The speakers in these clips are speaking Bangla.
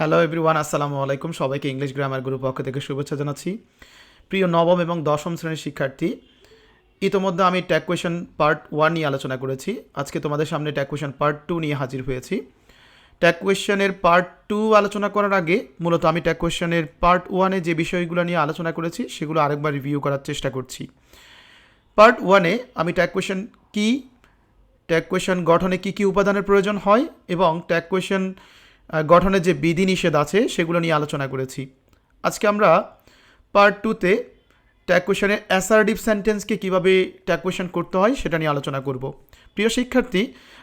হ্যালো এভরিওয়ান আসসালামু আলাইকুম। সবাইকে ইংলিশ গ্রামার গ্রুপ পক্ষ থেকে শুভেচ্ছা জানাচ্ছি। প্রিয় নবম এবং দশম শ্রেণির শিক্ষার্থী, ইতোমধ্যে আমি ট্যাগ কোয়েশন পার্ট ওয়ান নিয়ে আলোচনা করেছি। আজকে তোমাদের সামনে ট্যাগ কোয়েশন পার্ট টু নিয়ে হাজির হয়েছি। ট্যাগ কোয়েশনের পার্ট টু আলোচনা করার আগে মূলত আমি ট্যাগ কোয়েশনের পার্ট ওয়ানে যে বিষয়গুলো নিয়ে আলোচনা করেছি, সেগুলো আরেকবার রিভিউ করার চেষ্টা করছি। পার্ট ওয়ানে আমি ট্যাগ কোয়েশন কী ট্যাগ কোয়েশন গঠনে কী কী উপাদানের প্রয়োজন হয় এবং ট্যাগ কোয়েশন গঠনের যে বিধিনিষেধ আছে, সেগুলো নিয়ে আলোচনা করেছি। আজকে আমরা পার্ট টুতে ট্যাগ কোয়েশনের অ্যাসার্টিভ সেন্টেন্সকে কীভাবে ট্যাগ কোয়েশন করতে হয়, সেটা নিয়ে আলোচনা করব। প্রিয় শিক্ষার্থী,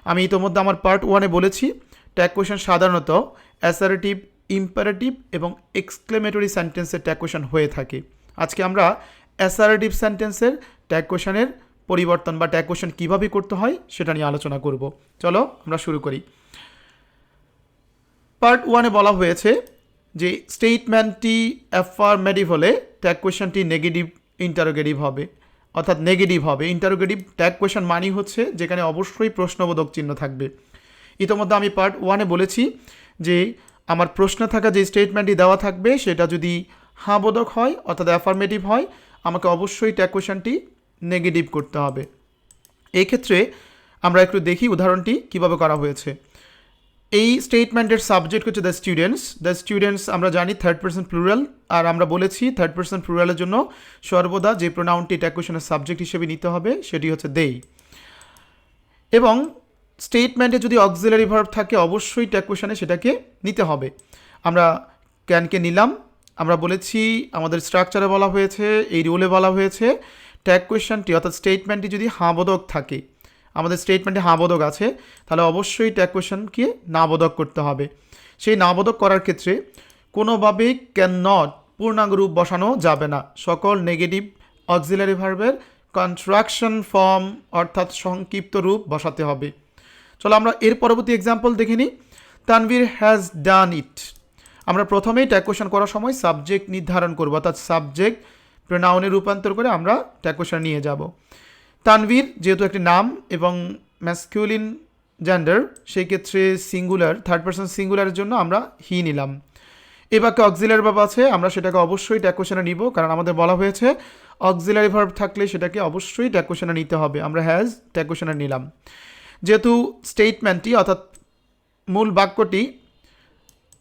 আমি ইতোমধ্যে আমার পার্ট ওয়ানে বলেছি ট্যাগ কোয়েশন সাধারণত অ্যাসারেটিভ ইম্পারেটিভ এবং এক্সক্লেমেটরি সেন্টেন্সের ট্যাগ কোয়েশন হয়ে থাকে। আজকে আমরা অ্যাসারেটিভ সেন্টেন্সের ট্যাগ কোয়েশনের পরিবর্তন বা ট্যাগ কোয়েশন কীভাবে করতে হয়, সেটা নিয়ে আলোচনা করব। চলো আমরা শুরু করি। পার্ট ওয়ানে বলা হয়েছে যে স্টেটমেন্টটি অ্যাফার্মেটিভ হলে ট্যাগ কোয়েশনটি নেগেটিভ ইন্টারোগেটিভ হবে। অর্থাৎ নেগেটিভ হবে। ইন্টারোগেটিভ ট্যাগ কোয়েশন মানি হচ্ছে যেখানে অবশ্যই প্রশ্নবোধক চিহ্ন থাকবে। ইতোমধ্যে আমি পার্ট ওয়ানে বলেছি যে আমার প্রশ্ন থাকা যে স্টেটমেন্টটি দেওয়া থাকবে সেটা যদি হাঁ বোধক হয়, অর্থাৎ অ্যাফার্মেটিভ হয়, আমাকে অবশ্যই ট্যাগ কোয়েশনটি নেগেটিভ করতে হবে। এই ক্ষেত্রে আমরা একটু দেখি উদাহরণটি কীভাবে করা হয়েছে। এই স্টেটমেন্টের সাবজেক্ট হচ্ছে দ্য স্টুডেন্টস দ্য স্টুডেন্টস আমরা জানি থার্ড পার্সন প্লুরাল আর আমরা বলেছি থার্ড পার্সন প্লুরালের জন্য সর্বদা যে প্রোনাউনটি এটা ট্যাকুয়েশনের সাবজেক্ট হিসেবে নিতে হবে, সেটি হচ্ছে দেই এবং স্টেটমেন্টে যদি অক্সিলারি ভার্ব থাকে, অবশ্যই ট্যাকুয়েশনে সেটাকে নিতে হবে। আমরা ক্যানকে নিলাম, আমরা বলেছি আমাদের স্ট্রাকচারে বলা হয়েছে, এই রুলে বলা হয়েছে ট্যাগ কোয়েশনটি অর্থাৎ স্টেটমেন্টটি যদি হাঁবোধক থাকে আমাদের স্টেটমেন্টে হাঁবোধক আছে, তাহলে অবশ্যই ট্যাগ কোয়েশনকে নাবোধক করতে হবে। সেই নাবোধক করার ক্ষেত্রে কোনোভাবেই ক্যান নট পূর্ণাঙ্গ রূপ বসানো যাবে না। সকল নেগেটিভ অক্সিলারি ভার্বের কন্ট্রাকশন ফর্ম অর্থাৎ সংক্ষিপ্ত রূপ বসাতে হবে। চলো আমরা এর পরবর্তী এক্সাম্পল দেখে নিই। তানভীর হ্যাজ ডান ইট আমরা প্রথমেই ট্যাগ কোয়েশন করার সময় সাবজেক্ট নির্ধারণ করব, অর্থাৎ সাবজেক্ট প্রোনাউনে রূপান্তর করে আমরা ট্যাগ কোয়েশন নিয়ে যাব। তানভীর, যেহেতু একটি নাম এবং ম্যাসকিউলিন জেন্ডার সেই ক্ষেত্রে সিঙ্গুলার থার্ড পার্সন সিঙ্গুলারের জন্য আমরা হি নিলাম। এ বাক্যে অক্সিলারি ভার্ব আছে, আমরা সেটাকে অবশ্যই ট্যাগ কোয়েশনে নিব, কারণ আমাদের বলা হয়েছে অক্সিলারি ভার্ব থাকলে সেটাকে অবশ্যই ট্যাগ কোয়েশনে নিতে হবে। আমরা হ্যাজ ট্যাগ কোয়েশনে নিলাম। যেহেতু স্টেটমেন্টটি অর্থাৎ মূল বাক্যটি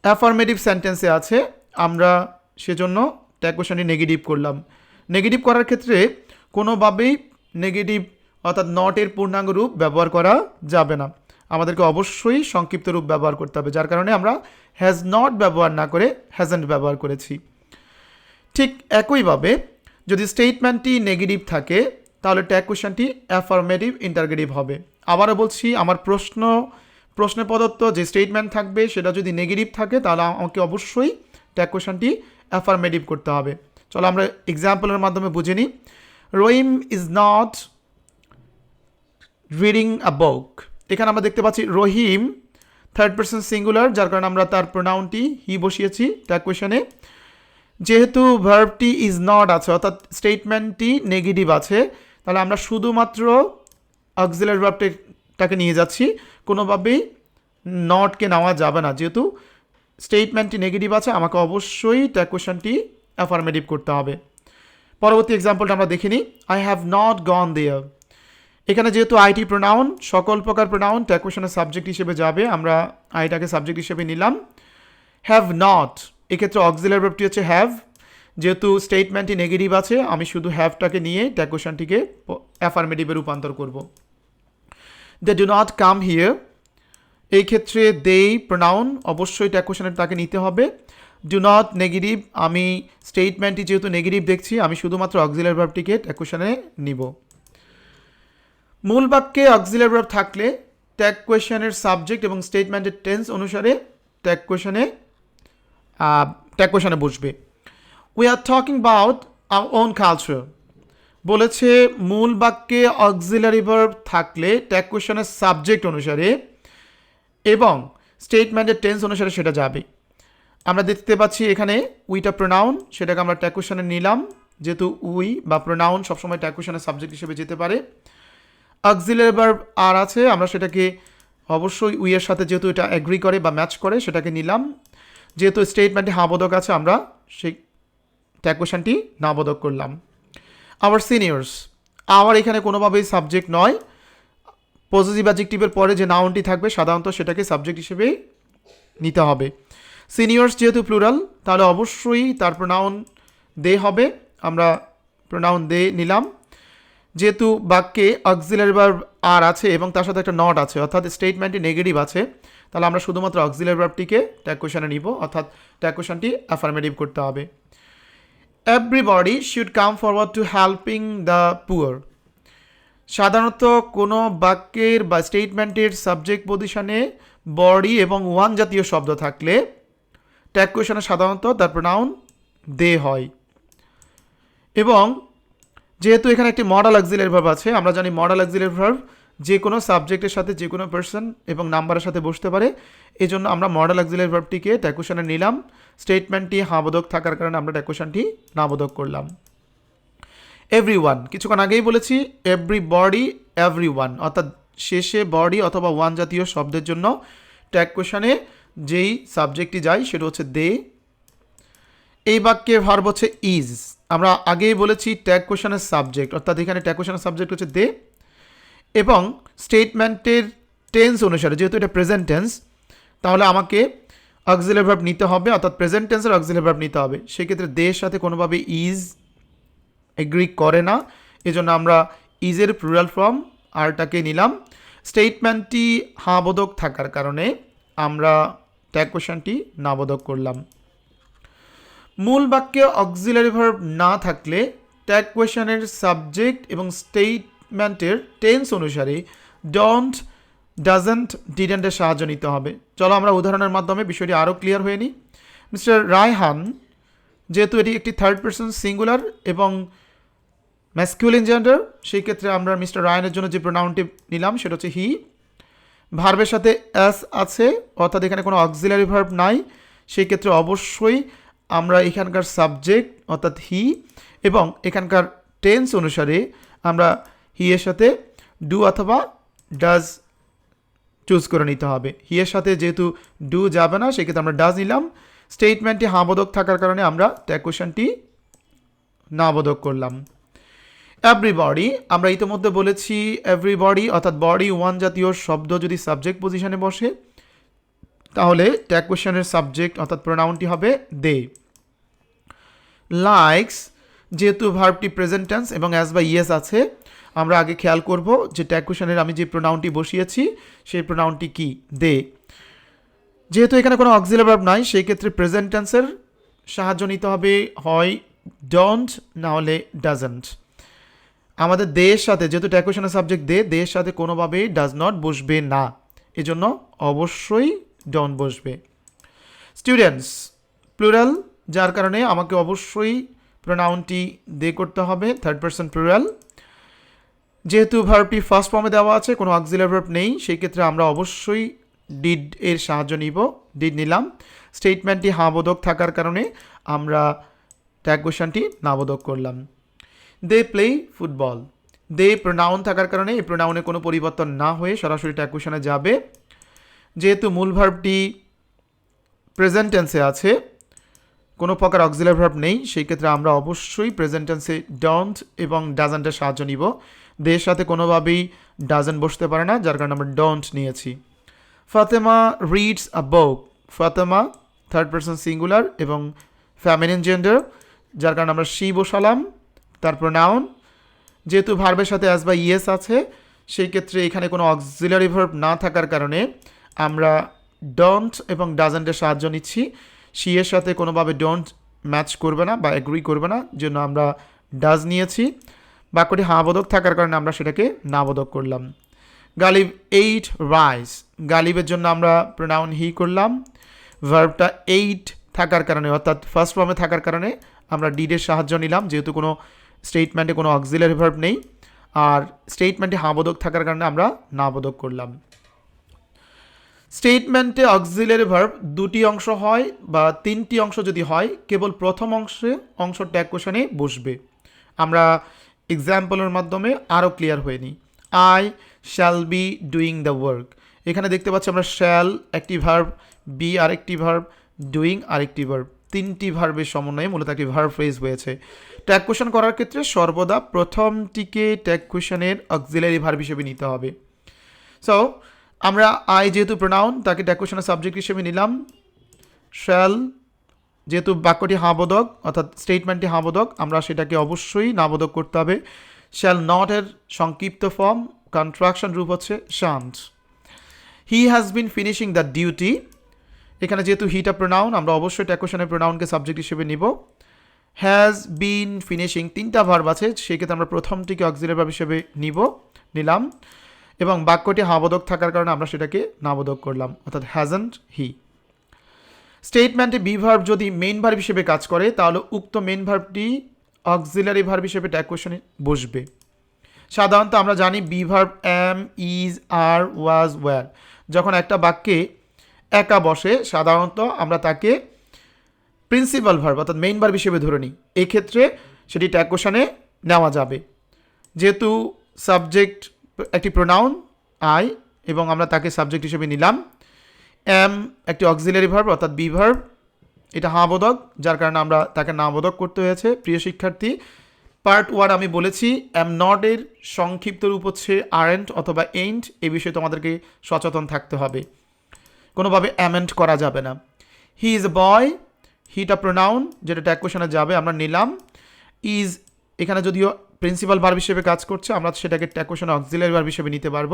অ্যাফার্মেটিভ সেন্টেন্সে আছে, আমরা সেজন্য ট্যাগ নেগেটিভ করলাম। নেগেটিভ করার ক্ষেত্রে কোনোভাবেই নেগেটিভ অর্থাৎ নটের পূর্ণাঙ্গ রূপ ব্যবহার করা যাবে না। আমাদেরকে অবশ্যই সংক্ষিপ্ত রূপ ব্যবহার করতে হবে, যার কারণে আমরা হ্যাজ নট ব্যবহার না করে হ্যাজেন্ট ব্যবহার করেছি। ঠিক একইভাবে যদি স্টেটমেন্টটি নেগেটিভ থাকে, তাহলে ট্যাগ কোয়েশনটি অ্যাফার্মেটিভ ইন্টারগেটিভ হবে। আবারও বলছি, আমার প্রশ্ন, প্রশ্নে প্রদত্ত যে স্টেটমেন্ট থাকবে, সেটা যদি নেগেটিভ থাকে, তাহলে আমাকে অবশ্যই ট্যাগ কোয়েশনটি অ্যাফার্মেটিভ করতে হবে। চলো আমরা এক্সাম্পলের মাধ্যমে বুঝে নিই। Rahim is not reading a book এখানে আমরা দেখতে পাচ্ছি রহিম থার্ড পার্সন সিঙ্গুলার যার কারণে আমরা তার প্রোনাউনটি হি বসিয়েছি ট্যাগ কোয়েশনে যেহেতু ভার্বটি ইজ নট আছে, অর্থাৎ স্টেটমেন্টটি নেগেটিভ আছে, তাহলে আমরা শুধুমাত্র অক্সিলারি ভার্বটাকে নিয়ে যাচ্ছি। কোনোভাবেই নটকে নেওয়া যাবে না, যেহেতু স্টেটমেন্টটি নেগেটিভ আছে, আমাকে অবশ্যই ট্যাগ কোয়েশনটি অ্যাফার্মেটিভ করতে হবে। পরবর্তী এক্সাম্পলটা আমরা দেখে নিই I have not gone there এখানে যেহেতু আইটি প্রোনাউন সকল প্রকার প্রোনাউন ট্যাগ কোয়েশনের সাবজেক্ট হিসেবে যাবে। আমরা আইটাকে সাবজেক্ট হিসেবে নিলাম। হ্যাভ নট এক্ষেত্রে অক্সিলার ভার্বটি হচ্ছে হ্যাভ যেহেতু স্টেটমেন্টটি নেগেটিভ আছে, আমি শুধু হ্যাভটাকে নিয়ে ট্যাগ কোয়েশনটিকে অ্যাফার্মেটিভে রূপান্তর করব। They do not come here এই ক্ষেত্রে দেই প্রোনাউন অবশ্যই ট্যাগ কোয়েশনের তাকে নিতে হবে। ডু নট নেগেটিভ আমি স্টেটমেন্টটি যেহেতু নেগেটিভ দেখছি, আমি শুধুমাত্র অক্সিলার ভার্বটিকে ট্যাগ কোয়েশনে নিব। মূল বাক্যে অক্সিলার ভার্ব থাকলে ট্যাগ কোয়েশনের সাবজেক্ট এবং স্টেটমেন্টের টেন্স অনুসারে ট্যাগ কোয়েশনে ট্যাগ কোয়েশনে বসবে। We are talking about our own culture বলেছে মূল বাক্যে অক্সিলারি ভার্ব থাকলে ট্যাগ কোয়েশনের সাবজেক্ট অনুসারে এবং স্টেটমেন্টের টেন্স অনুসারে সেটা যাবে। আমরা দেখতে পাচ্ছি এখানে উইটা প্রোনাউন সেটাকে আমরা ট্যাগ কোয়েশনে নিলাম। যেহেতু উই বা প্রোনাউন সবসময় ট্যাগ কোয়েশনের সাবজেক্ট হিসেবে যেতে পারে। অক্সিলারি আর আছে, আমরা সেটাকে অবশ্যই উইয়ের সাথে যেহেতু এটা অ্যাগ্রি করে বা ম্যাচ করে, সেটাকে নিলাম। যেহেতু স্টেটমেন্টে হাবোধক আছে, আমরা সেই ট্যাগ কোয়েশনটি নাবোধক করলাম। আওয়ার সিনিয়র্স আওয়ার এখানে কোনোভাবেই সাবজেক্ট নয়। পজিটিভ অ্যাজেক্টিভের পরে যে নাউনটি থাকবে, সাধারণত সেটাকে সাবজেক্ট হিসেবেই নিতে হবে। সিনিয়র্স যেহেতু প্লুরাল তাহলে অবশ্যই তার প্রোনাউন দে হবে। আমরা প্রোনাউন দে নিলাম। যেহেতু বাক্যে অক্সিলারি ভার্ব আর আছে এবং তার সাথে একটা নট আছে, অর্থাৎ স্টেটমেন্টটি নেগেটিভ আছে, তাহলে আমরা শুধুমাত্র অক্সিলারি ভার্বটিকে ট্যাগ কোয়েশনে নিব, অর্থাৎ ট্যাগ কোয়েশনটি অ্যাফার্মেটিভ করতে হবে। Everybody should come forward to helping the poor সাধারণত কোনো বাক্যের বা স্টেটমেন্টের সাবজেক্ট পজিশনে বডি এবং ওয়ান জাতীয় শব্দ থাকলে ট্যাগ কোয়েশনে সাধারণত তার প্রোনাউন দে হয়। এবং যেহেতু এখানে একটি মডেল অক্সিলারি ভার্ব আছে, আমরা জানি মডেল অক্সিলারি ভার্ব যে কোনো সাবজেক্টের সাথে যে কোনো পার্সন এবং নাম্বারের সাথে বসতে পারে। এই জন্য আমরা মডেল অক্সিলারি ভার্বটিকে ট্যাকুশনে নিলাম। স্টেটমেন্টটি হাবোধক থাকার কারণে আমরা ট্যাকুশনটি নাবোধক করলাম। এভরি ওয়ান কিছুক্ষণ আগেই বলেছি এভরি বডি এভরি ওয়ান অর্থাৎ শেষে বডি অথবা ওয়ান জাতীয় শব্দের জন্য ট্যাগ কোয়েশনে যেই সাবজেক্টটি যায় সেটা হচ্ছে দে। এই বাক্যের ভার্ব হচ্ছে ইজ আমরা আগেই বলেছি ট্যাগ কোয়েশনের সাবজেক্ট অর্থাৎ এখানে ট্যাগ কোয়েশনের সাবজেক্ট হচ্ছে দে। এবং স্টেটমেন্টের টেন্স অনুসারে, যেহেতু এটা প্রেজেন্ট টেন্স তাহলে আমাকে অক্সিলারি নিতে হবে, অর্থাৎ প্রেজেন্ট টেন্সের অক্সিলারি নিতে হবে। সেক্ষেত্রে দের সাথে কোনোভাবে ইজ এগ্রি করে না। এজন্য আমরা ইজের প্লুরাল ফর্ম আরটাকে নিলাম। স্টেটমেন্টটি হাবোধক থাকার কারণে আমরা ট্যাগ কোয়েশনটি নাবোধক করলাম। মূল বাক্যে অক্সিলারি ভার্ব না থাকলে ট্যাগ কোয়েশনের সাবজেক্ট এবং স্টেটমেন্টের টেন্স অনুসারে ডন্ট ডাজেন্ট ডিডেন্টের সাহায্য নিতে হবে। চলো আমরা উদাহরণের মাধ্যমে বিষয়টি আরও ক্লিয়ার হয়ে নিই। মিস্টার রায়হান, যেহেতু এটি একটি থার্ড পার্সন সিঙ্গুলার এবং ম্যাসকিউলিন জেন্ডার সেই ক্ষেত্রে আমরা মিস্টার রায়নের জন্য যে প্রোনাউনটি নিলাম, সেটা হচ্ছে হি ভার্বের সাথে অ্যাস আছে, অর্থাৎ এখানে কোনো অক্সিলারি ভার্ব নাই। সেই ক্ষেত্রে অবশ্যই আমরা এখানকার সাবজেক্ট অর্থাৎ হি এবং এখানকার টেন্স অনুসারে আমরা হি এর সাথে ডু অথবা ডাজ চুজ করে নিতে হবে। হি এর সাথে যেহেতু ডু যাবে না, সেক্ষেত্রে আমরা ডাজ নিলাম। স্টেটমেন্টটি হাবোধক থাকার কারণে আমরা ট্যাগ কোয়েশনটি নাবোধক করলাম। এভরিবডি আমরা ইতিমধ্যে বলেছি এভরিবডি অর্থাৎ বডি ওয়ান জাতীয় শব্দ যদি সাবজেক্ট পজিশনে বসে, তাহলে ট্যাগ কোয়েশনের সাবজেক্ট অর্থাৎ প্রোনাউনটি হবে দে লাইকস যেহেতু ভার্বটি প্রেজেন্ট টেন্স এবং অ্যাজ বা ইয়েস আছে, আমরা আগে খেয়াল করব যে ট্যাগ কোয়েশনের আমি যে প্রোনাউনটি বসিয়েছি, সেই প্রোনাউনটি কি? দে যেহেতু এখানে কোনো অক্সিলারি ভার্ব নাই, সেই ক্ষেত্রে প্রেজেন্ট টেন্সের সাহায্য নিতে হবে, হয় ডোন্ট না হলে ডাজেন্ট আমাদের দেশ সাথে, যেহেতু ট্যাকুশনের সাবজেক্ট দে দেশ সাথে কোনোভাবেই ডাজ নট বসবে না। এজন্য অবশ্যই ডন বসবে। স্টুডেন্টস প্লুরাল যার কারণে আমাকে অবশ্যই প্রোনাউনটি দে করতে হবে থার্ড পার্সন প্লুরাল যেহেতু ভার্বটি ফার্স্ট ফর্মে দেওয়া আছে, কোনো অক্সিলারি ভার্ব নেই, সেই ক্ষেত্রে আমরা অবশ্যই ডিড এর সাহায্য নিব ডিড নিলাম। স্টেটমেন্টটি হাবোধক থাকার কারণে আমরা ট্যাগ কোয়েশনটি নাবোধক করলাম। They play football they pronoun থাকার কারণে এই প্রোনাউনে কোনো পরিবর্তন না হয়ে সরাসরি ট্যাগ কোয়েশনে যাবে। যেহেতু মূল ভার্বটি প্রেজেন্ট টেন্সে আছে, কোনো প্রকার অক্সিলার ভার্ব নেই, সেই ক্ষেত্রে আমরা অবশ্যই প্রেজেন্ট টেন্সে ডন্ট এবং ডাজেন্টের সাহায্য নিব। দের সাথে কোনোভাবেই ডাজেন্ট বসতে পারে না, যার কারণে আমরা ডন্ট নিয়েছি। Fatema reads a book Fatema third person singular এবং ফ্যামিলিন জেন্ডার যার কারণে আমরা সি বসালাম। তারপর নাউন যেহেতু ভার্বের সাথে অ্যাজ বা ইয়েস আছে, সেই ক্ষেত্রে এখানে কোনো অক্সিলারি ভার্ব না থাকার কারণে আমরা ডন্ট এবং ডাজেন্টের সাহায্য নিচ্ছি। সি এর সাথে কোনোভাবে ডোন্ট ম্যাচ করবে না বা এগ্রি করবে না জন্য আমরা ডাজ নিয়েছি। বাক্যটি হাবোধক থাকার কারণে আমরা সেটাকে নাবোধক করলাম। গালিব এইট রাইস গালিবের জন্য আমরা প্রোনাউন হি করলাম। ভার্বটা এইট থাকার কারণে, অর্থাৎ ফার্স্ট ফর্মে থাকার কারণে আমরা ডিডের সাহায্য নিলাম, যেহেতু কোনো স্টেটমেন্টে কোনো অক্সিলারি ভার্ব নেই, আর স্টেটমেন্টে হাবোধক থাকার কারণে আমরা নাবোধক করলাম। স্টেটমেন্টে অক্সিলারি ভার্ব দুটি অংশ হয় বা তিনটি অংশ যদি হয়, কেবল প্রথম অংশে, অংশ ট্যাগ কোশনে বসবে। আমরা এক্সাম্পলের মাধ্যমে আরও ক্লিয়ার হয়ে নিই। I shall be doing the work এখানে দেখতে পাচ্ছি আমরা শ্যাল একটি ভার্ব বি আরেকটি ভার্ব ডুইং আরেকটি ভার্ব তিনটি ভার্বের সমন্বয়ে মূলত একটি ভার্ব ফ্রেজ হয়েছে। ট্যাগ কোয়েশন করার ক্ষেত্রে সর্বদা প্রথমটিকে ট্যাগ কোয়েশনের অক্সিলারি ভার্ব হিসেবে নিতে হবে। সো আমরা আই যেহেতু প্রোনাউন তাকে ট্যাগ কোয়েশনের সাবজেক্ট হিসেবে নিলাম। শ্যাল যেহেতু বাক্যটি হাবোধক অর্থাৎ স্টেটমেন্টটি হাবোধক আমরা সেটাকে অবশ্যই নাবোধক করতে হবে। শ্যাল নট এর সংক্ষিপ্ত ফর্ম কন্ট্রাকশন রূপ হচ্ছে shan't he has been finishing the duty এখানে যেহেতু হিটা প্রোনাউন আমরা অবশ্যই ট্যাকোশনের প্রোনাউনকে সাবজেক্ট হিসেবে নিব। হ্যাজ বিন ফিনিশিং তিনটা ভার্ব আছে, সেক্ষেত্রে আমরা প্রথমটিকে অক্সিলারি ভার্ব হিসেবে নিব, নিলাম। এবং বাক্যটি হাবোধক থাকার কারণে আমরা সেটাকে নাবোধক করলাম, অর্থাৎ হ্যাজেন্ট হি স্টেটমেন্টে বি ভার্ব যদি মেইন ভার্ব হিসেবে কাজ করে, তাহলে উক্ত মেইন ভার্বটি অক্সিলারি ভার্ব হিসেবে ট্যাগ বসবে। সাধারণত আমরা জানি be verb am is are was were যখন একটা বাক্যে একা বসে সাধারণত আমরা তাকে প্রিন্সিপাল ভার্ব অর্থাৎ মেইন ভার্ব হিসেবে ধরে নিই। এক্ষেত্রে সেটি ট্যাগ কোশনে নেওয়া যাবে। যেহেতু সাবজেক্ট একটি প্রোনাউন আই এবং আমরা তাকে সাবজেক্ট হিসেবে নিলাম। এম একটি অক্সিলারি ভার্ব অর্থাৎ বি ভার্ব এটা হাবোধক যার কারণে আমরা তাকে নাবোধক করতে হয়েছে। প্রিয় শিক্ষার্থী পার্ট ওয়ান আমি বলেছি এম নট এর সংক্ষিপ্ত রূপ হচ্ছে আরেন্ট অথবা এইন্ট এ বিষয়ে তোমাদেরকে সচেতন থাকতে হবে। কোনোভাবে অ্যামেন্ট করা যাবে না। হি ইজ এ বয় হিটা প্রোনাউন যেটা ট্যাগ কোশনে যাবে, আমরা নিলাম। ইজ এখানে যদিও প্রিন্সিপাল ভার্ব হিসেবে কাজ করছে, আমরা সেটাকে ট্যাগ কোশনে অক্সিলারি ভার্ব হিসেবে নিতে পারব।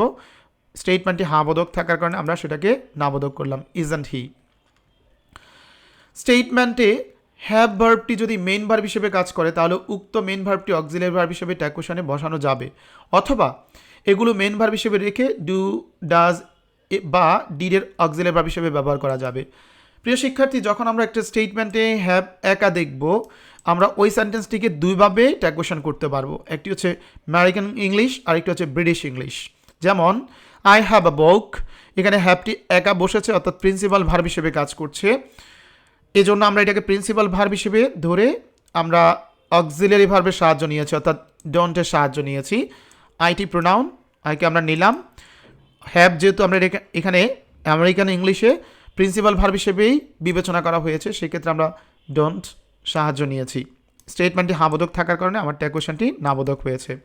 স্টেটমেন্টটি হাবোধক থাকার কারণে আমরা সেটাকে নাবোধক করলাম ইজ অ্যান্ড হি স্টেটমেন্টে হ্যাভ ভার্বটি যদি মেন ভার্ব হিসেবে কাজ করে, তাহলে উক্ত মেন ভার্বটি অক্সিলারি ভার্ব হিসেবে ট্যাগ বসানো যাবে। অথবা এগুলো মেন ভার্ব হিসেবে রেখে ডু ডাজ বা ডিডের অক্সিলারি ভার্ব হিসেবে ব্যবহার করা যাবে। প্রিয় শিক্ষার্থী, যখন আমরা একটা স্টেটমেন্টে হ্যাভ একা দেখব, আমরা ওই সেন্টেন্সটিকে দুইভাবে ট্যাগ কোয়েশন করতে পারব। একটি হচ্ছে আমেরিকান ইংলিশ আর একটি হচ্ছে ব্রিটিশ ইংলিশ যেমন আই হ্যাভ আ বুক এখানে হ্যাভটি একা বসেছে, অর্থাৎ প্রিন্সিপাল ভার্ব হিসেবে কাজ করছে। এজন্য আমরা এটাকে প্রিন্সিপাল ভার্ব হিসেবে ধরে আমরা অক্সিলারি ভার্বের সাহায্য নিয়েছি, অর্থাৎ ডন্টের সাহায্য নিয়েছি। আইটি প্রোনাউন আইকে আমরা নিলাম। হ্যাভ যেহেতু আমরা এখানে- আমেরিকান ইংলিশে প্রিন্সিপাল ভার্ব হিসেবেই বিবেচনা করা হয়েছে, সেক্ষেত্রে আমরা ডোন্ট সাহায্য নিয়েছি। স্টেটমেন্টটি হাবোধক থাকার কারণে আমার ট্যাকোশনটি নাবোধক হয়েছে।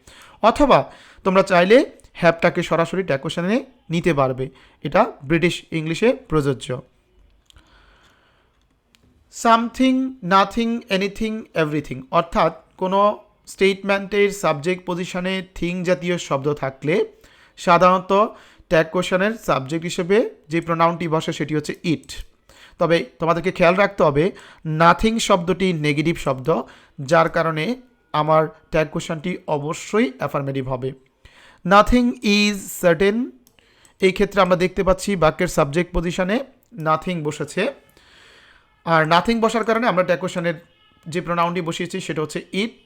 অথবা তোমরা চাইলে হ্যাপটাকে সরাসরি ট্যাকোশনে নিতে পারবে। এটা ব্রিটিশ ইংলিশে প্রযোজ্য। সামথিং নাথিং এনিথিং এভরিথিং অর্থাৎ কোনো স্টেটমেন্টের সাবজেক্ট পজিশনে থিং জাতীয় শব্দ থাকলে সাধারণত ট্যাগ কোশনের সাবজেক্ট হিসেবে যে প্রোনাউনটি বসে সেটি হচ্ছে ইট তবে তোমাদেরকে খেয়াল রাখতে হবে নাথিং শব্দটি নেগেটিভ শব্দ, যার কারণে আমার ট্যাগ কোশনটি অবশ্যই অ্যাফার্মেটিভ হবে। নাথিং ইজ সার্টেন এই ক্ষেত্রে আমরা দেখতে পাচ্ছি বাক্যের সাবজেক্ট পজিশনে নাথিং বসেছে। আর নাথিং বসার কারণে আমরা ট্যাকোশনের যে প্রোনাউনটি বসিয়েছি সেটা হচ্ছে ইট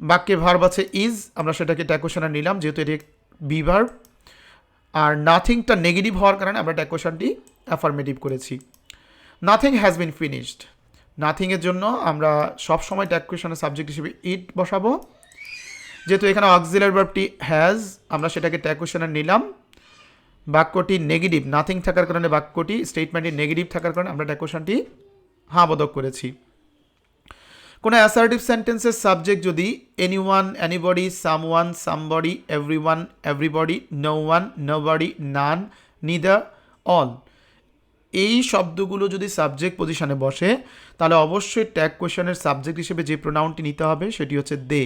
বাক্যে ভার্ব আছে ইজ আমরা সেটাকে ট্যাকোশনে নিলাম, যেহেতু এটি বি ভার্ব আর নাথিংটা নেগেটিভ হওয়ার কারণে আমরা ট্যাকোশনটি অ্যাফার্মেটিভ করেছি। নাথিং হ্যাজ বিন ফিনিশড নাথিংয়ের জন্য আমরা সবসময় ট্যাকোশনের সাবজেক্ট হিসেবে ইট বসাবো। যেহেতু এখানে অক্সিলার ভার্বটি হ্যাজ আমরা সেটাকে ট্যাকোশনে নিলাম। বাক্যটি নেগেটিভ নাথিং থাকার কারণে বাক্যটি স্টেটমেন্টটি নেগেটিভ থাকার কারণে আমরা ট্যাকোশনটি হাঁ বোধক করেছি। কোনো অ্যাসার্টিভ সেন্টেন্সের সাবজেক্ট যদি anyone anybody someone somebody everyone everybody no one nobody none neither all এই শব্দগুলো যদি সাবজেক্ট পজিশনে বসে, তাহলে অবশ্যই ট্যাগ কোয়েশনের সাবজেক্ট হিসেবে যে প্রোনাউনটি নিতে হবে, সেটি হচ্ছে দে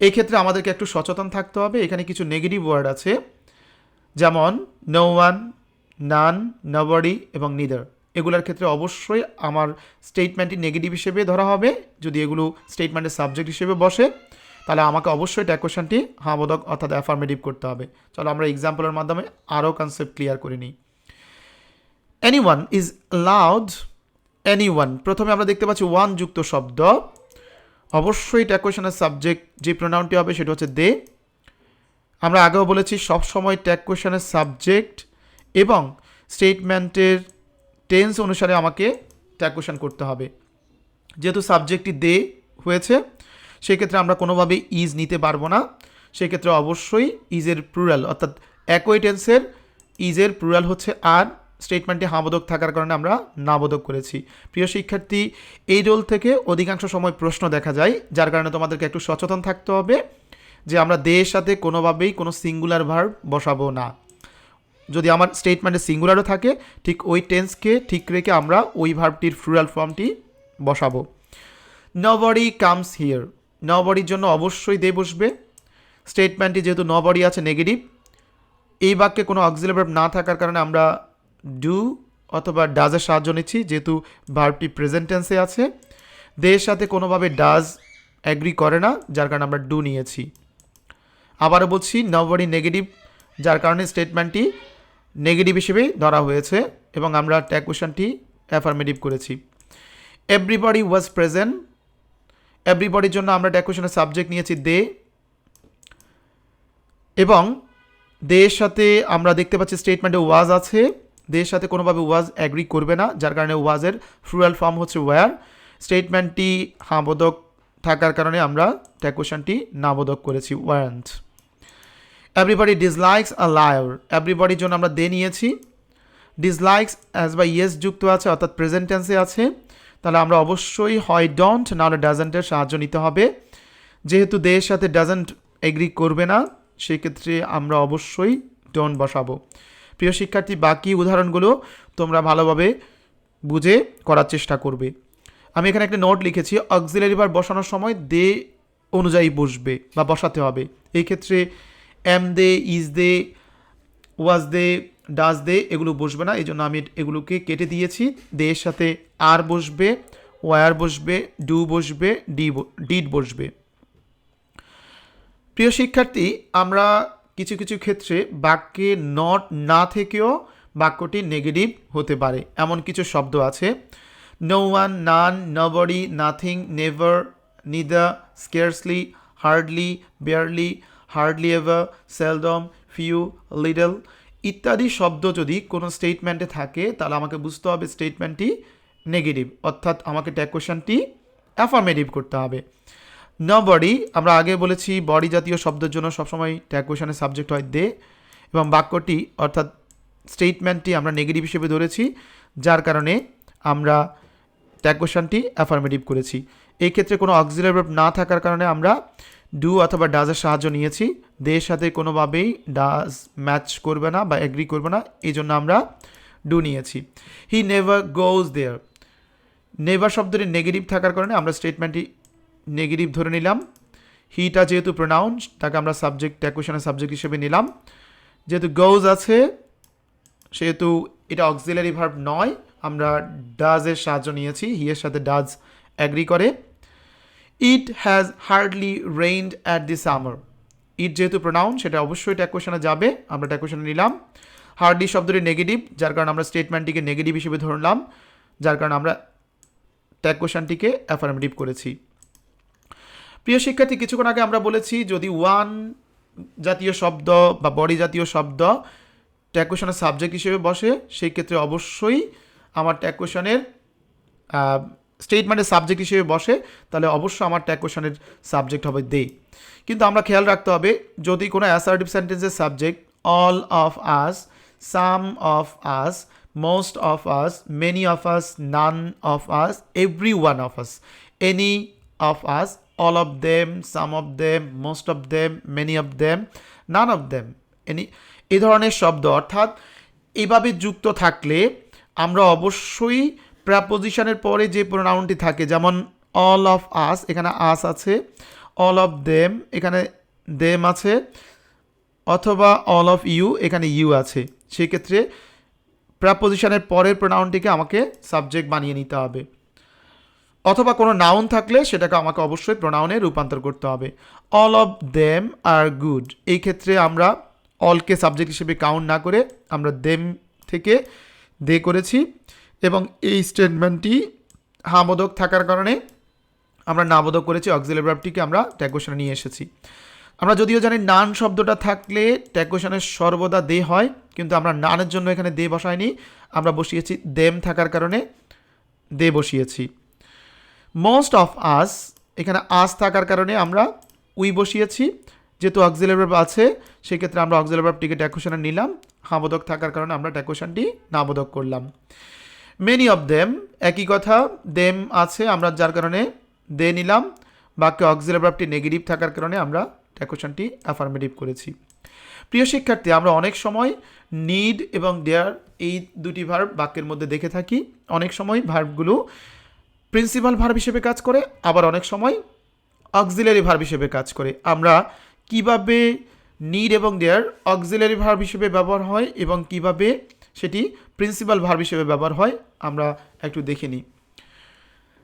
এই ক্ষেত্রে আমাদেরকে একটু সচেতন থাকতে হবে। এখানে কিছু নেগেটিভ ওয়ার্ড আছে, যেমন নো ওয়ান নান নবডি এবং নিদার এগুলোর ক্ষেত্রে অবশ্যই আমার স্টেটমেন্টটি নেগেটিভ হিসেবে ধরা হবে। যদি এগুলো স্টেটমেন্টের সাবজেক্ট হিসেবে বসে, তাহলে আমাকে অবশ্যই ট্যাকোশনটি হাবোধক অর্থাৎ অ্যাফার্মেটিভ করতে হবে। চলো আমরা এক্সাম্পলের মাধ্যমে আরও কনসেপ্ট ক্লিয়ার করে নিই। Any one is loud any one প্রথমে আমরা দেখতে পাচ্ছি ওয়ান যুক্ত শব্দ। অবশ্যই ট্যাকোশনের সাবজেক্ট যে প্রোনাউনটি হবে সেটা হচ্ছে দে আমরা আগেও বলেছি সবসময় ট্যাগ কোয়েশনের সাবজেক্ট এবং স্টেটমেন্টের টেন্স অনুসারে আমাকে ট্যাগ করতে হবে। যেহেতু সাবজেক্টটি দে হয়েছে, সেক্ষেত্রে আমরা কোনোভাবেই ইজ নিতে পারব না। সেক্ষেত্রে অবশ্যই ইজের প্লুরাল অর্থাৎ একই টেন্সের ইজের প্লুরাল হচ্ছে আর স্টেটমেন্টটি হাবোধক থাকার কারণে আমরা নাবোধক করেছি। প্রিয় শিক্ষার্থী, এই রোল থেকে অধিকাংশ সময় প্রশ্ন দেখা যায়, যার কারণে তোমাদেরকে একটু সচেতন থাকতে হবে যে আমরা দেয়ের সাথে কোনোভাবেই কোনো সিঙ্গুলার ভার্ব বসাবো না। যদি আমার স্টেটমেন্টে সিঙ্গুলারও থাকে, ঠিক ওই টেন্সকে ঠিক রেখে আমরা ওই ভার্বটির ফ্লুরাল ফর্মটি বসাবো। নবডি কামস হিয়ার নবডির জন্য অবশ্যই দে বসবে। স্টেটমেন্টটি যেহেতু নবডি আছে নেগেটিভ এই বাক্যে কোনো অক্সিলারি ভার্ব না থাকার কারণে আমরা ডু অথবা ডাজের সাহায্য নিচ্ছি, যেহেতু ভার্বটি প্রেজেন্ট টেন্সে আছে। দের সাথে কোনোভাবে ডাজ অ্যাগ্রি করে না, যার কারণে আমরা ডু নিয়েছি। আবারও বলছি নবডি নেগেটিভ যার কারণে স্টেটমেন্টটি নেগেটিভ হিসেবে ধরা হয়েছে এবং আমরা ট্যাগ কোয়েশনটি অ্যাফার্মেটিভ করেছি। এভরিবডি ওয়াজ প্রেজেন্ট এভরিবডির জন্য আমরা ট্যাগ কোয়েশনের সাবজেক্ট নিয়েছি দে। এবং দেয়ের সাথে আমরা দেখতে পাচ্ছি স্টেটমেন্টে ওয়াজ আছে। দেয়ের সাথে কোনোভাবে ওয়াজ অ্যাগ্রি করবে না, যার কারণে ওয়াজের ফ্রুয়াল ফর্ম হচ্ছে ওয়ার স্টেটমেন্টটি হাবোধক থাকার কারণে আমরা ট্যাগ কোয়েশনটি নাবোধক করেছি weren't everybody dislikes a liar এভরিবডির জন্য আমরা দে নিয়েছি। ডিসলাইকস অ্যাজ বা ইয়েস যুক্ত আছে, অর্থাৎ প্রেজেন্ট টেন্সে আছে। তাহলে আমরা অবশ্যই হয় ডোন্ট নাহলে ডাজেন্টের সাহায্য নিতে হবে। যেহেতু দেয়ের সাথে ডাজেন্ট এগ্রি করবে না, সেক্ষেত্রে আমরা অবশ্যই ডোন্ট বসাবো। প্রিয় শিক্ষার্থী, বাকি উদাহরণগুলো তোমরা ভালোভাবে বুঝে করার চেষ্টা করবে। আমি এখানে একটা নোট লিখেছি অক্সিলারি বার বসানোর সময় দে অনুযায়ী বসবে বা বসাতে হবে। এই ক্ষেত্রে am they is they was they does they এগুলো বসবে না। এই জন্য আমি এগুলোকে কেটে দিয়েছি। দে এর সাথে আর বসবে ওয়ার বসবে ডু বসবে ডি ডিড বসবে। প্রিয় শিক্ষার্থী, আমরা কিছু কিছু ক্ষেত্রে বাক্যে নট না থেকেও বাক্যটি নেগেটিভ হতে পারে। এমন কিছু শব্দ আছে। No one none nobody nothing never neither scarcely hardly barely hardly ever seldom few little ইত্যাদি শব্দ যদি কোনো স্টেটমেন্টে থাকে, তাহলে আমাকে বুঝতে হবে স্টেটমেন্টটি নেগেটিভ অর্থাৎ আমাকে ট্যাগ কোয়েশনটি অ্যাফার্মেটিভ করতে হবে। ন বডি আমরা আগে বলেছি বডি জাতীয় শব্দের জন্য সবসময় ট্যাগ কোয়েশনের সাবজেক্ট হয় দে এবং বাক্যটি, অর্থাৎ স্টেটমেন্টটি আমরা নেগেটিভ হিসেবে ধরেছি, যার কারণে আমরা ট্যাগ কোয়েশনটি অ্যাফার্মেটিভ করেছি। এই ক্ষেত্রে কোনো অক্সিলারি ভার্ব না থাকার কারণে আমরা ডু অথবা ডাজের সাহায্য নিয়েছি। দের সাথে কোনোভাবেই ডাজ ম্যাচ করবে না বা এগ্রি করবে না এই জন্য আমরা ডু নিয়েছি। He never goes there. Never শব্দটি নেগেটিভ থাকার কারণে আমরা স্টেটমেন্টটি নেগেটিভ ধরে নিলাম। হিটা যেহেতু প্রোনাউন্স তাকে আমরা সাবজেক্ট ট্যাকুশনের সাবজেক্ট হিসেবে নিলাম। যেহেতু গোজ আছে, সেহেতু এটা অক্সিলারি ভার্ব নয়, আমরা ডাজের সাহায্য নিয়েছি হিয়ের সাথে ডাজ অ্যাগ্রি করে। It has hardly rained at the summer it যেহেতু প্রোনাউন সেটা অবশ্যই ট্যাকুশনে যাবে। আমরা ট্যাকুশনে নিলাম। হার্ডলি শব্দটি নেগেটিভ যার কারণে আমরা স্টেটমেন্টটিকে নেগেটিভ হিসেবে ধরলাম। যার কারণে আমরা ট্যাগ কোশ্চানটিকে অ্যাফার্মেটিভ করেছি। প্রিয় শিক্ষার্থী, কিছুক্ষণ আগে আমরা বলেছি, যদি ওয়ান জাতীয় শব্দ বা বডি জাতীয় শব্দ ট্যাগ কোশ্চেনের সাবজেক্ট হিসেবে বসে, সেই ক্ষেত্রে অবশ্যই আমার ট্যাগ কোশ্চেনের স্টেটমেন্টের সাবজেক্ট হিসেবে বসে, তাহলে অবশ্যই আমার ট্যাগ কোশ্চেনের সাবজেক্ট হবে দে কিন্তু আমরা খেয়াল রাখতে হবে, যদি কোনো অ্যাসার্টিভ সেন্টেন্সের subject all of us some of us most of us many of us none of us every one of us any of us all of them some of them most of them many of them none of them. Any এই ধরনের শব্দ, অর্থাৎ এভাবে যুক্ত থাকলে আমরা অবশ্যই প্রাপোজিশনের পরে যে প্রোনাউনটি থাকে, যেমন অল অফ আস এখানে আস আছে অল অফ দেম এখানে দেম আছে, অথবা অল অফ ইউ এখানে ইউ আছে। সেক্ষেত্রে প্রাপোজিশনের পরের প্রোনাউনটিকে আমাকে সাবজেক্ট বানিয়ে নিতে হবে। অথবা কোনো নাউন থাকলে সেটাকে আমাকে অবশ্যই প্রোনাউনে রূপান্তর করতে হবে। All of them are good এই ক্ষেত্রে আমরা অলকে সাবজেক্ট হিসেবে কাউন্ট না করে আমরা দেম থেকে দে করেছি। এবং এই স্টেটমেন্টটি হামোদক থাকার কারণে আমরা নাবোধক করেছি অক্সিলারি ভার্বটিকে আমরা ট্যাগোশনে নিয়ে এসেছি। আমরা যদিও জানি নান শব্দটা থাকলে ট্যাগোশনের সর্বদা দে হয়, কিন্তু আমরা নানের জন্য এখানে দে বসাইনি। আমরা বসিয়েছি দেম থাকার কারণে দে বসিয়েছি। মোস্ট অফ আস এখানে আস থাকার কারণে আমরা উই বসিয়েছি। যেহেতু অক্সিলারি ভার্ব আছে, সেক্ষেত্রে আমরা অক্সিলারি ভার্বটিকে ট্যাগ কোশনে নিলাম। হাবোধক থাকার কারণে আমরা ট্যাগ কোশনটি নাবোধক করলাম। মেনি অফ দেম একই কথা দেম আছে, আমরা যার কারণে দে নিলাম, বাক্যে অক্সিলারি ভার্বটি নেগেটিভ থাকার কারণে আমরা ট্যাগ কোশনটি অ্যাফার্মেটিভ করেছি। প্রিয় শিক্ষার্থী, আমরা অনেক সময় নিড এবং দেয়ার এই দুটি ভার্ব বাক্যের মধ্যে দেখে থাকি। অনেক সময় ভার্বগুলো প্রিন্সিপাল ভার্ব হিসেবে কাজ করে, আবার অনেক সময় অক্সিলারি ভার্ব হিসেবে কাজ করে। আমরা কীভাবে নিড এবং দেয়ার অক্সিলারি ভার্ব হিসেবে ব্যবহার হয় এবং কীভাবে সেটি প্রিন্সিপাল ভার্ব হিসেবে ব্যবহার হয়। আমরা একটু দেখে নিই।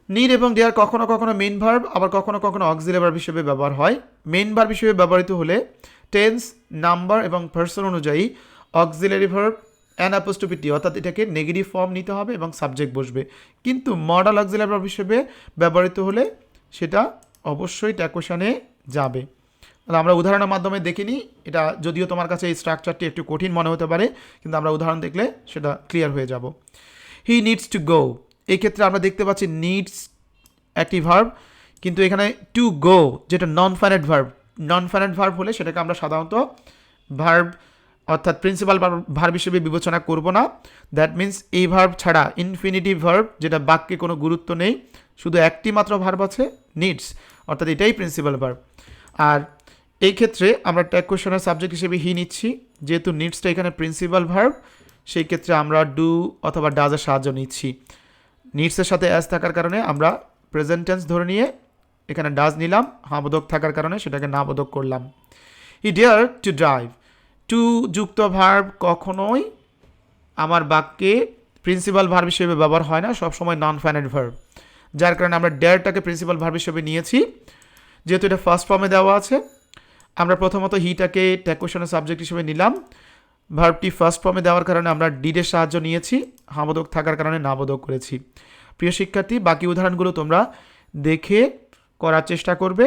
নিড এবং দেয়ার কখনো কখনো মেন ভার্ব আবার কখনো কখনো অক্সিলারি ভার্ব হিসেবে ব্যবহার হয়। মেন ভার্ব হিসেবে ব্যবহৃত হলে টেন্স নাম্বার এবং পার্সন অনুযায়ী auxiliary verb an apostrophe t অর্থাৎ এটাকে নেগেটিভ ফর্ম নিতে হবে এবং সাবজেক্ট বসবে। কিন্তু মডাল অক্সিলারি ভার্ব হিসেবে ব্যবহৃত হলে সেটা অবশ্যই ট্যাকোশানে যাবে। আমরা উদাহরণের মাধ্যমে দেখিনি এটা যদিও তোমার কাছে এই স্ট্রাকচারটি একটু কঠিন মনে হতে পারে, কিন্তু আমরা উদাহরণ দেখলে সেটা ক্লিয়ার হয়ে যাব। হি নিডস টু গো এই ক্ষেত্রে আমরা দেখতে পাচ্ছি নিডস একটি ভার্ব কিন্তু এখানে টু গো যেটা non finite verb non finite verb হলে সেটাকে আমরা সাধারণত ভার্ব অর্থাৎ প্রিন্সিপাল ভার্ব হিসেবে বিবেচনা করব না। দ্যাট মিন্স এই ভার্ব ছাড়া ইনফিনিটিভ ভার্ব যেটা বাক্যে কোনো গুরুত্ব নেই, শুধু একটি মাত্র ভার্ব আছে নিডস অর্থাৎ এটাই প্রিন্সিপাল ভার্ব আর এই ক্ষেত্রে আমরা ট্যাগ কোয়েশনের সাবজেক্ট হিসেবে হি নিচ্ছি, যেহেতু নিডসটা এখানে প্রিন্সিপাল ভার্ব সেই ক্ষেত্রে আমরা ডু অথবা ডাজের সাহায্য নিচ্ছি। নিডসের সাথে অ্যাস থাকার কারণে আমরা প্রেজেন্টেন্স ধরে নিয়ে এখানে ডাজ নিলাম হাবোধক থাকার কারণে সেটাকে নাবোধক করলাম। He dare to drive to যুক্ত ভার্ব কখনোই আমার বাক্যে প্রিন্সিপাল ভার্ব হিসেবে ব্যবহার হয় না, সবসময় নন ফাইনাইট ভার্ব যার কারণে আমরা ডেয়ারটাকে প্রিন্সিপাল ভার্ব হিসেবে নিয়েছি, যেহেতু এটা ফার্স্ট ফর্মে দেওয়া আছে। আমরা প্রথমত হিটাকে ট্যাকোশনের সাবজেক্ট হিসেবে নিলাম। ভার্বটি ফার্স্ট ফর্মে দেওয়ার কারণে আমরা ডিডের সাহায্য নিয়েছি হাবোধক থাকার কারণে নাবোধক করেছি। প্রিয় শিক্ষার্থী, বাকি উদাহরণগুলো তোমরা দেখে করার চেষ্টা করবে।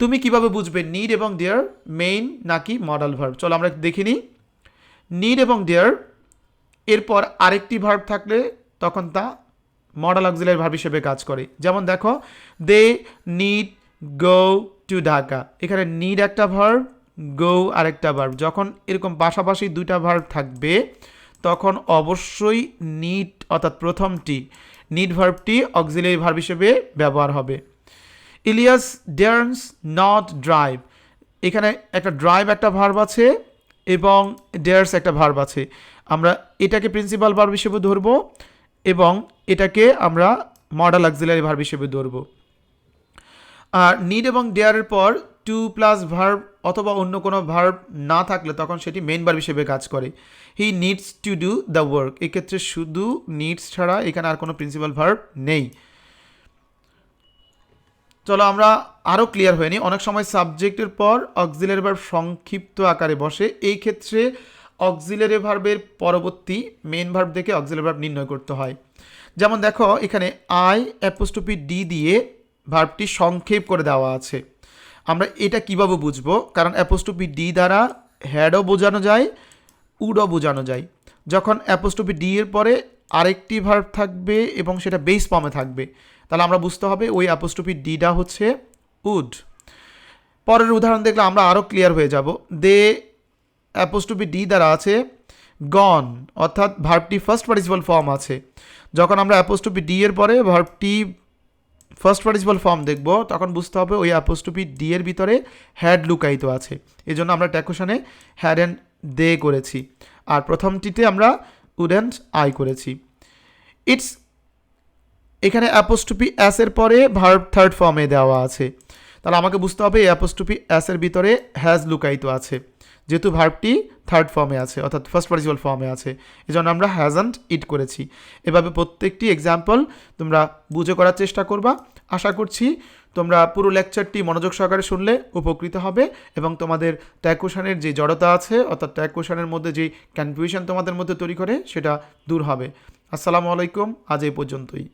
তুমি কীভাবে বুঝবে নিড এবং দেয়ার মেইন নাকি মডাল ভার্ব চলো আমরা দেখে নিই। নিড এবং দেয়ার এরপর আরেকটি ভার্ব থাকলে তখন তা মডাল অক্সিলারি ভার্ব হিসেবে কাজ করে। যেমন দেখো they need go to Dhaka এখানে নিড একটা ভার্ব গো আরেকটা ভার্ব যখন এরকম পাশাপাশি দুইটা ভার্ব থাকবে, তখন অবশ্যই নিট অর্থাৎ প্রথমটি নিট ভার্বটি অক্সিলারি ভার্ব হিসেবে ব্যবহার হবে। ইলিয়াস ডেয়ার্নস নট ড্রাইভ এখানে একটা ড্রাইভ একটা ভার্ব আছে এবং ডেয়ার্স একটা ভার্ব আছে। আমরা এটাকে প্রিন্সিপাল ভার্ব হিসেবে ধরব এবং এটাকে আমরা মডেল অক্সিলারি ভার্ব হিসেবে ধরব। আর নিড এবং ডেয়ারের পর টু প্লাস ভার্ব অথবা অন্য কোনো ভার্ব না থাকলে তখন সেটি মেন ভার্ব হিসেবে কাজ করে। He needs to do the work এক্ষেত্রে শুধু নিডস ছাড়া এখানে আর কোনো প্রিন্সিপাল ভার্ব নেই। চলো আমরা আরও ক্লিয়ার হয়ে নিই। অনেক সময় সাবজেক্টের পর অক্সিলারি ভার্ব সংক্ষিপ্ত আকারে বসে। এই ক্ষেত্রে অক্সিলারি ভার্বের পরবর্তী মেন ভার্ব দেখে অক্সিলারি ভার্ব নির্ণয় করতে হয়। যেমন দেখো, এখানে আই অ্যাপোস্টোপি ডি দিয়ে ভার্বটি সংক্ষেপ করে দেওয়া আছে। আমরা এটা কীভাবে বুঝব? কারণ অ্যাপোস্টোপি ডি দ্বারা হ্যাডও বোঝানো যায় উডও বোঝানো যায়। যখন অ্যাপোস্টোপি ডি এর পরে আরেকটি ভার্ব থাকবে এবং সেটা বেস ফর্মে থাকবে, তাহলে আমরা বুঝতে হবে ওই অ্যাপোস্টোপি ডিটা হচ্ছে উড পরের উদাহরণ দেখলে আমরা আরও ক্লিয়ার হয়ে যাব। দে অ্যাপোস্টোপি ডি দ্বারা আছে গন অর্থাৎ ভার্বটি ফার্স্ট পার্টিসিপাল ফর্ম আছে। যখন আমরা অ্যাপোস্টোপি ডি এর পরে ভার্বটি ফার্স্ট পার্টিসিপাল ফর্ম দেখব, তখন বুঝতে হবে ওই অ্যাপোস্টোপি ডি এর ভিতরে হ্যাড লুকায়িত আছে। এই জন্য আমরা ট্যাকোশনে হ্যাড অ্যান্ড দে করেছি। আর প্রথমটিতে আমরা উড আই করেছি। ইটস এখানে অ্যাপোস্টুপি অ্যাস এর পরে ভার্ব থার্ড ফর্মে দেওয়া আছে। তাহলে আমাকে বুঝতে হবে এই অ্যাপোস্টুপি অ্যাস এর ভিতরে হ্যাজ লুকায়িত আছে। যেহেতু ভার্বটি থার্ড ফর্মে আছে, অর্থাৎ ফার্স্ট পার্টিসিপাল ফর্মে আছে এই জন্য আমরা হ্যাজান্ট ইট করেছি। এভাবে প্রত্যেকটি এক্সাম্পল তোমরা বুঝে করার চেষ্টা করবা। আশা করছি তোমরা পুরো লেকচারটি মনোযোগ সহকারে শুনলে উপকৃত হবে এবং তোমাদের ট্যাকুশনের যে জড়তা আছে, অর্থাৎ ট্যাকুশনের মধ্যে যে কনফিউশন তোমাদের মধ্যে তৈরি করে, সেটা দূর হবে। আসসালামু আলাইকুম, আজ এই পর্যন্তই।